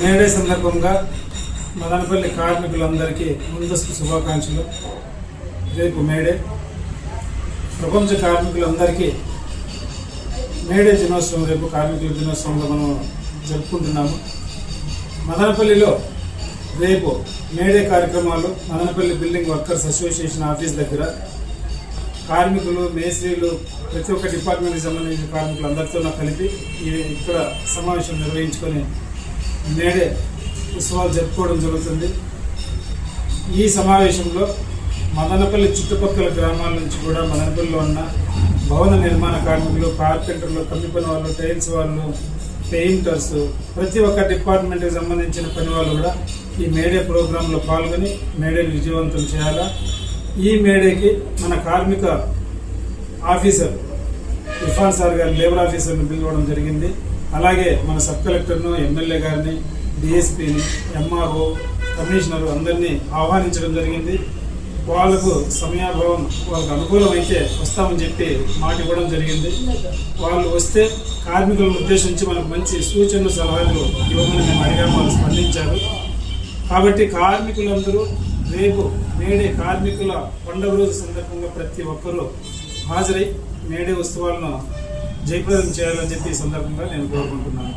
May Day సందర్భంగా మదనపల్లి కార్మికులందరికీ ముందస్తు శుభాకాంక్షలు. రేపు మేడే ప్రపంచ కార్మికులందరికీ మేడే దినోత్సవం రేపు కార్మికుల దినోత్సవంలో మనం జరుపుకుంటున్నాము. మదనపల్లిలో రేపు మేడే కార్యక్రమాలు Madanapalli building workers association office దగ్గర. కార్మికులు మేస్త్రీలు ప్రతి ఒక్క డిపార్ట్మెంట్కి సంబంధించిన కార్మికులు అందరితో కలిపి ఇక్కడ సమావేశం నిర్వహించుకొని మేడే ఉత్సవాలు జరుపుకోవడం జరుగుతుంది. ఈ సమావేశంలో మదనపల్లి చుట్టుపక్కల గ్రామాల నుంచి కూడా మదనపల్లిలో ఉన్న భవన నిర్మాణ కార్మికులు కార్పెంటర్లు కమ్మి పని వాళ్ళు టైల్స్ వాళ్ళు పెయింటర్స్ ప్రతి ఒక్క డిపార్ట్మెంట్కి సంబంధించిన పని వాళ్ళు కూడా ఈ మేడే ప్రోగ్రాంలో పాల్గొని మేడేని విజయవంతం చేయాలా? ఈ మేడేకి మన కార్మిక ఆఫీసర్ ఇర్ఫాన్ సార్ గారి లేబర్ ఆఫీసర్ని పిలవడం జరిగింది. అలాగే మన సబ్ కలెక్టర్ను ఎమ్మెల్యే గారిని డిఎస్పీని ఎంఆర్ఓ కమిషనర్ అందరినీ ఆహ్వానించడం జరిగింది. వాళ్ళకు సమయాభావం వాళ్ళకు అనుకూలమైతే వస్తామని చెప్పి మాట ఇవ్వడం జరిగింది. వాళ్ళు వస్తే కార్మికులను ఉద్దేశించి మనకు మంచి సూచనలు సలహాలు ఇవ్వమని మేము అడిగాము వాళ్ళు స్పందించారు. కాబట్టి కార్మికులందరూ రేపు నేడే కార్మికుల పండుగ రోజు సందర్భంగా ప్రతి ఒక్కరూ హాజరై నేడే ఉత్సవాలను జయప్రదం చేయాలని చెప్పి ఈ సందర్భంగా నేను కోరుకుంటున్నాను.